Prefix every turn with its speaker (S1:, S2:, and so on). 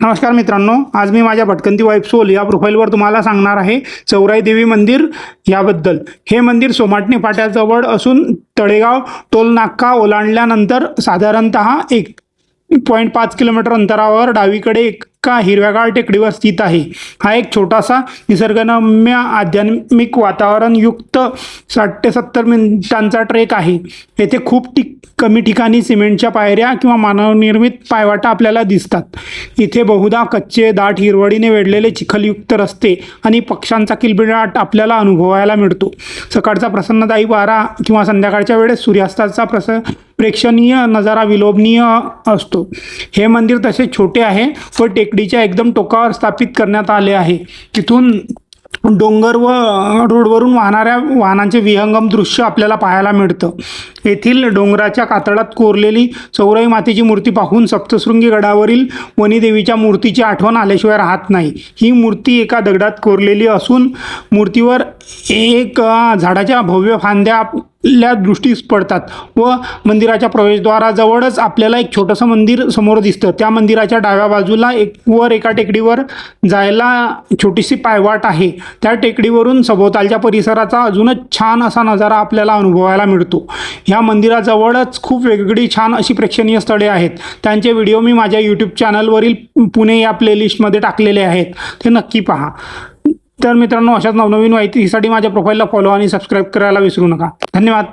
S1: नमस्कार मित्रांनो आज मी माझ्या भटकंती वाईफ सोल या प्रोफाईलवर तुम्हाला सांगणार आहे चौराई देवी मंदिर याबद्दल. हे मंदिर सोमाटणे फाट्याजवळ असून तळेगाव टोलनाक्का ओलांडल्यानंतर साधारणतः एक पॉईंट पाच किलोमीटर अंतरावर डावीकडे एका हिरव्यागार टेकडीवर स्थित आहे. हा एक छोटासा निसर्गरम्य आध्यात्मिक वातावरणयुक्त साठ ते सत्तर मिनिटांचा ट्रेक आहे. येथे खूप टिक कमी ठिकाणी सिमेंटच्या पायऱ्या किंवा मानवनिर्मित पायवाटा आपल्याला दिसतात. इथे बहुधा कच्चे दाट हिरवळीने वेढलेले चिखलयुक्त रस्ते आणि पक्ष्यांचा किलबिलाट आपल्याला अनुभवायला मिळतो. सकाळचा प्रसन्नदायी वारा किंवा संध्याकाळच्या वेळेस सूर्यास्ताचा प्रस प्रेक्षणीय नजारा विलोभनीय असतो. हे मंदिर तसे छोटे आहे व टेकडीच्या एकदम टोकावर स्थापित करण्यात आले आहे. तिथून डोंगर व रोडवरून वाहणाऱ्या वाहनांचे विहंगम दृश्य आपल्याला पाहायला मिळतं. येथील डोंगराच्या कातळात कोरलेली चौराई मातेची मूर्ती पाहून सप्तशृंगी गडावरील वनीदेवीच्या मूर्तीची आठवण आल्याशिवाय राहत नाही. ही मूर्ती एका दगडात कोरलेली असून मूर्तीवर एक झाडाच्या भव्य फांद्या ल्या दृष्टीस पडतात. व मंदिराच्या प्रवेशद्वाराजवळच आपल्याला एक छोटंसं मंदिर समोर दिसतं. त्या मंदिराच्या डाव्या बाजूला एक वर एका टेकडीवर जायला छोटीशी पायवाट आहे. त्या टेकडीवरून सभोवतालच्या परिसराचा अजूनच छान असा नजारा आपल्याला अनुभवायला मिळतो. ह्या मंदिराजवळच खूप वेगवेगळी छान अशी प्रेक्षणीय स्थळे आहेत. त्यांचे व्हिडिओ मी माझ्या यूट्यूब चॅनलवरील पुणे या प्लेलिस्टमध्ये टाकलेले आहेत. ते नक्की पहा. तर मित्रांनो अशाच नवनवीन माहितीसाठी माझ्या प्रोफाईलला फॉलो आणि सबस्क्राईब करायला विसरू नका. धन्यवाद.